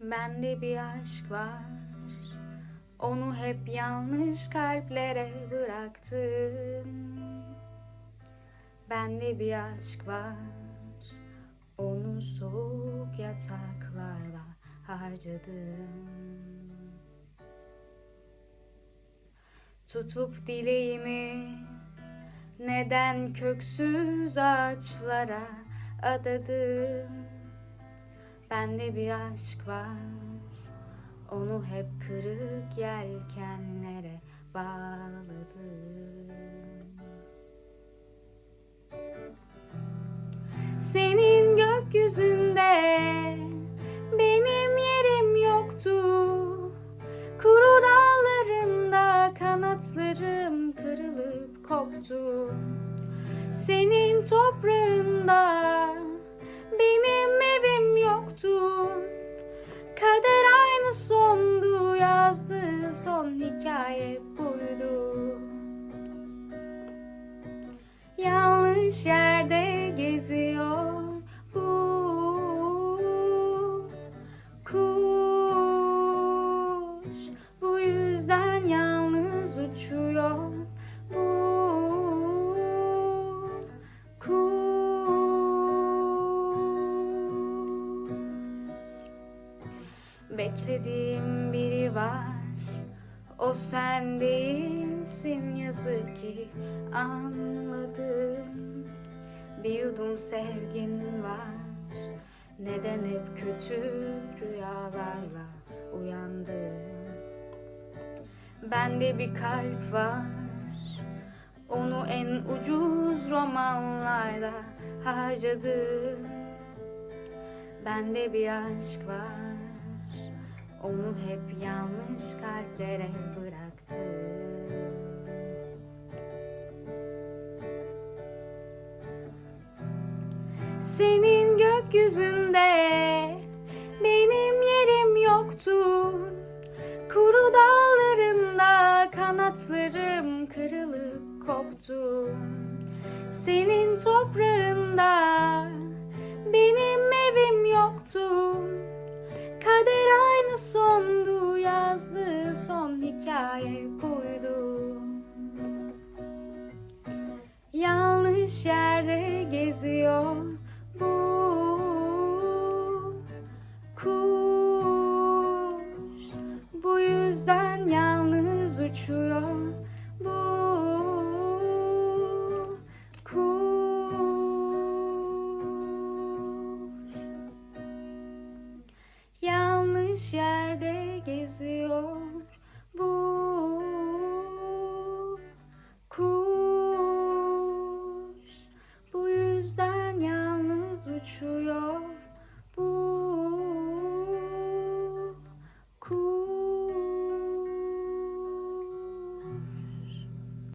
Bende bir aşk var. Onu hep yanlış kalplere bıraktım. Bende bir aşk var. Onu soğuk yataklarda harcadım. Tutup dileğimi neden köksüz ağaçlara adadım Bende bir aşk var. Onu hep kırık yelkenlere bağladım. Senin gökyüzünde benim yerim yoktu. Kuru dağlarında kanatlarım kırılıp koptu. Senin toprağında Yanlış yerde geziyor. Bu kuş. Bu yüzden yalnız uçuyor. Bu kuş. Beklediğim biri var O sen değilsin yazık ki anladım. Bir yudum sevgin var. Neden hep kötü rüyalarla uyandım Bende bir kalp var. Onu en ucuz romanlarda harcadım. Bende bir aşk var Onu hep yanlış kalplere bıraktım Senin gökyüzünde benim yerim yoktu. Kuru dağlarında kanatlarım kırılıp koptu. Senin toprağında Yanlış yerde geziyor bu kuş. Bu yüzden yalnız uçuyor bu kuş. Yanlış yerde geziyor uçuyor